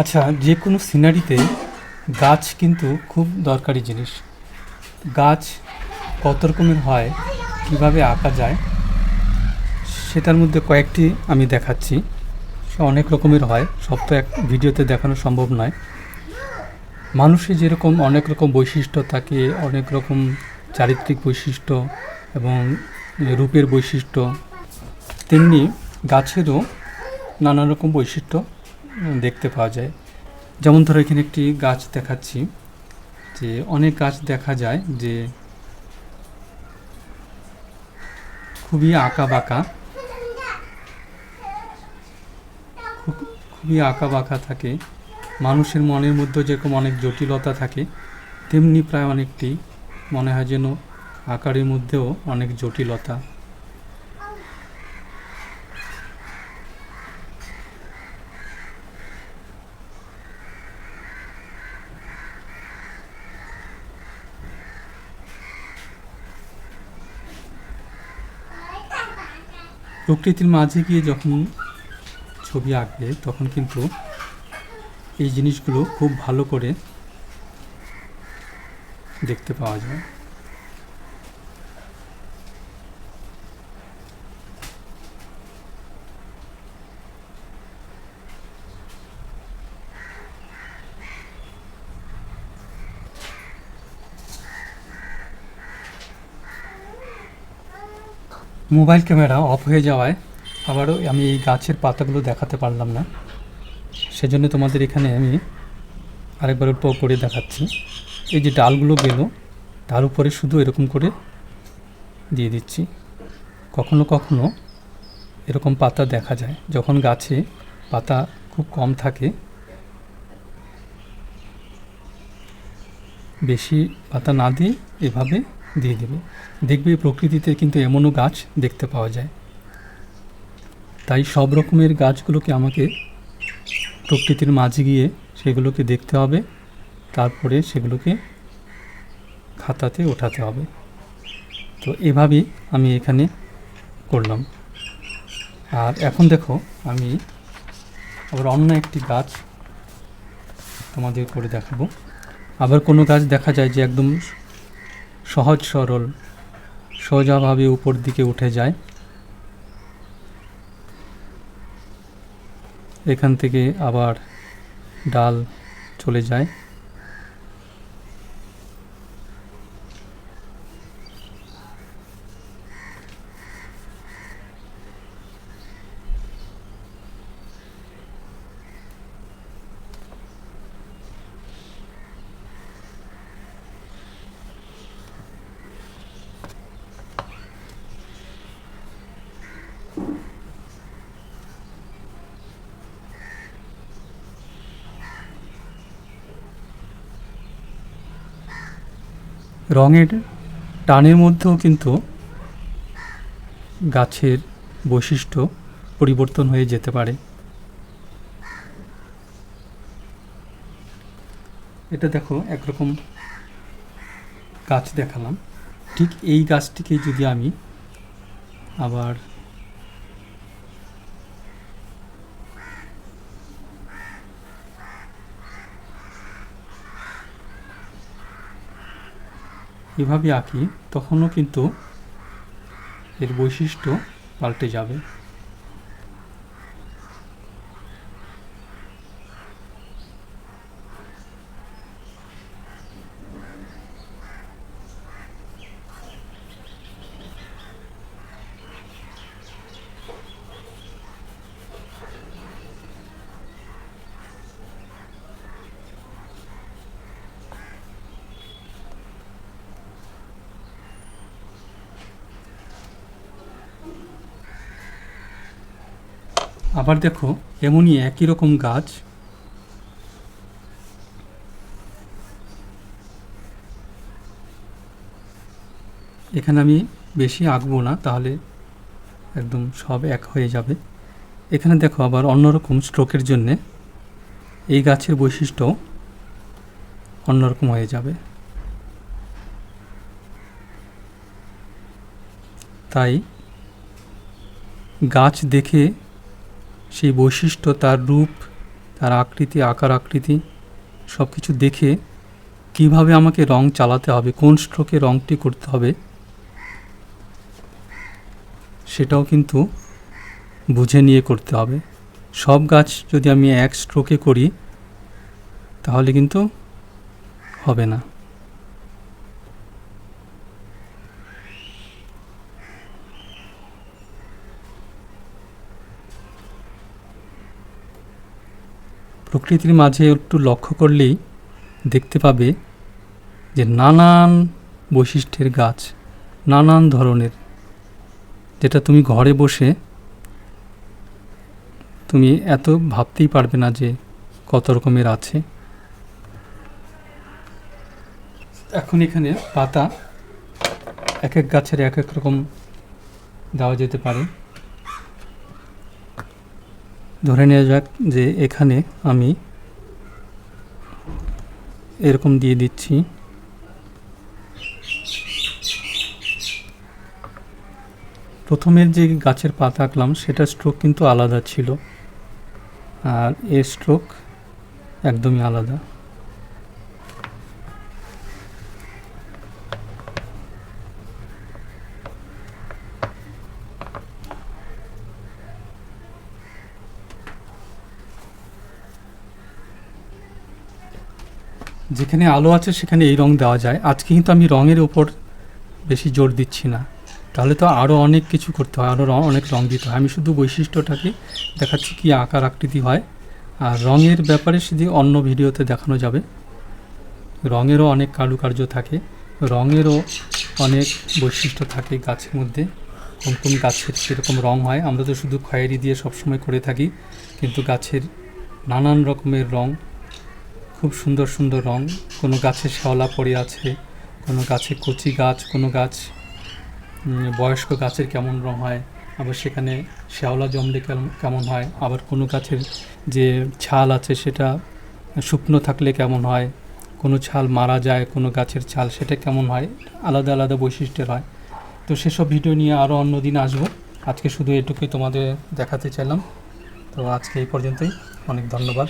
আচ্ছা যে কোনো সিনারিতে গাছ কিন্তু খুব দরকারি জিনিস। গাছ কত রকমের হয়, কীভাবে আঁকা যায়, সেটার মধ্যে কয়েকটি আমি দেখাচ্ছি। সে অনেক রকমের হয়, সব তো এক ভিডিওতে দেখানো সম্ভব নয়। মানুষের যেরকম অনেক রকম বৈশিষ্ট্য থাকে, অনেক রকম চারিত্রিক বৈশিষ্ট্য এবং রূপের বৈশিষ্ট্য, তেমনি গাছেরও নানা রকম বৈশিষ্ট্য। দেখতে পাওয়া যায়। যেমন ধরো এখানে একটি গাছ দেখাচ্ছি, যে অনেক গাছ দেখা যায় যে খুবই আঁকা বাঁকা খুবই আঁকা বাঁকা থাকে। মানুষের মনের মধ্যে যেরকম অনেক জটিলতা থাকে, তেমনি প্রায় অনেকটি মনে হয় যেন আকারের মধ্যেও অনেক জটিলতা। প্রকৃতির মাঝে গিয়ে যখন ছবি আঁকবে, তখন কিন্তু এই জিনিসগুলো খুব ভালো করে দেখতে পাওয়া যায়। মোবাইল ক্যামেরা অফ হয়ে যাওয়ায় আবারও আমি এই গাছের পাতাগুলো দেখাতে পারলাম না। সেজন্য তোমাদের এখানে আমি আরেকবার অল্প করে দেখাচ্ছি। এই যে ডালগুলো গেল, তার উপরে শুধু এরকম করে দিয়ে দিচ্ছি। কখনো কখনো এরকম পাতা দেখা যায়, যখন গাছে পাতা খুব কম থাকে, বেশি পাতা না দিয়ে এভাবে দিয়ে দেবে দেখবে প্রকৃতিতে কিন্তু এমনও গাছ দেখতে পাওয়া যায়। তাই সব রকমের গাছগুলোকে আমাকে প্রকৃতির মাঝে গিয়ে সেগুলোকে দেখতে হবে, তারপরে সেগুলোকে খাতাতে ওঠাতে হবে। তো এভাবেই আমি এখানে করলাম। আর এখন দেখো, আমি আবার অন্য একটি গাছ তোমাদের করে দেখাবো। আবার কোনো গাছ দেখা যায় যে একদম সহজ সরল সোজাভাবে উপর দিকে উঠে যায়। এখান থেকে আবার ডাল চলে যায়। রঙের টানের মধ্যেও কিন্তু গাছের বৈশিষ্ট্য পরিবর্তন হয়ে যেতে পারে। এটা দেখো, একরকম গাছ দেখালাম। ঠিক এই গাছটিকে যদি আমি আবার এভাবে আঁকি তখনও কিন্তু এর বৈশিষ্ট্য পাল্টে যাবে। আবার দেখো, এমনই একই রকম গাছ। এখানে আমি বেশি আঁকবো না, তাহলে একদম সব এক হয়ে যাবে। এখানে দেখো আবার অন্যরকম স্ট্রোকের জন্যে এই গাছের বৈশিষ্ট্য অন্যরকম হয়ে যাবে। তাই গাছ দেখে সেই বৈশিষ্ট্য, তার রূপ, তার আকৃতি, আকার আকৃতি সব কিছু দেখে কীভাবে আমাকে রং চালাতে হবে, কোন স্ট্রোকে রংটি করতে হবে, সেটাও কিন্তু বুঝে নিয়ে করতে হবে। সব গাছ যদি আমি এক স্ট্রোকে করি, তাহলে কিন্তু হবে না। প্রকৃতির মাঝে একটু লক্ষ্য করলেই দেখতে পাবে যে নানান বৈশিষ্ট্যের গাছ, নানান ধরনের। যেটা তুমি ঘরে বসে তুমি এত ভাবতেই পারবে না যে কত রকমের আছে। এখন এখানে পাতা এক এক গাছের এক এক রকম দেওয়া যেতে পারে। ধরে নেওয়া যাক যে এখানে আমি এরকম দিয়ে দিচ্ছি। প্রথমের যে গাছের পাতা আঁকলাম, সেটা স্ট্রোক কিন্তু আলাদা ছিল। আর এর স্ট্রোক একদমই আলাদা। যেখানে আলো আছে, সেখানে এই রং দেওয়া যায়। আজকে কিন্তু আমি রঙের উপর বেশি জোর দিচ্ছি না। তাহলে তো আরও অনেক কিছু করতে হয় আরও রং অনেক রং দিতে হয়। আমি শুধু বৈশিষ্ট্যটাকে দেখাচ্ছি কি আকার আকৃতি হয়। আর রঙের ব্যাপারে শুধু অন্য ভিডিওতে দেখানো যাবে। রঙেরও অনেক কারুকার্য থাকে। রঙেরও অনেক বৈশিষ্ট্য থাকে গাছের মধ্যে। কোন কোন গাছের কীরকম রং হয়, আমরা তো শুধু খয়েরি দিয়ে সবসময় করে থাকি। কিন্তু গাছের নানান রকমের রং খুব সুন্দর সুন্দর রং। কোনো গাছে শ্যাওলা পড়ে আছে, কোনো গাছে কচি গাছ, কোনো গাছ বয়স্ক গাছের কেমন রং হয়, আবার সেখানে শ্যাওলা জমলে কেমন হয়, আবার কোনো গাছের যে ছাল আছে সেটা শুকনো থাকলে কেমন হয়, কোনো ছাল মারা যায়, কোনো গাছের ছাল সেটা কেমন হয়, আলাদা আলাদা বৈশিষ্ট্যের হয়। তো সেসব ভিডিও নিয়ে আরও অন্য দিন আসব। আজকে শুধু এটুকুই তোমাদের দেখাতে চাইলাম। তো আজকে এই পর্যন্তই। অনেক ধন্যবাদ।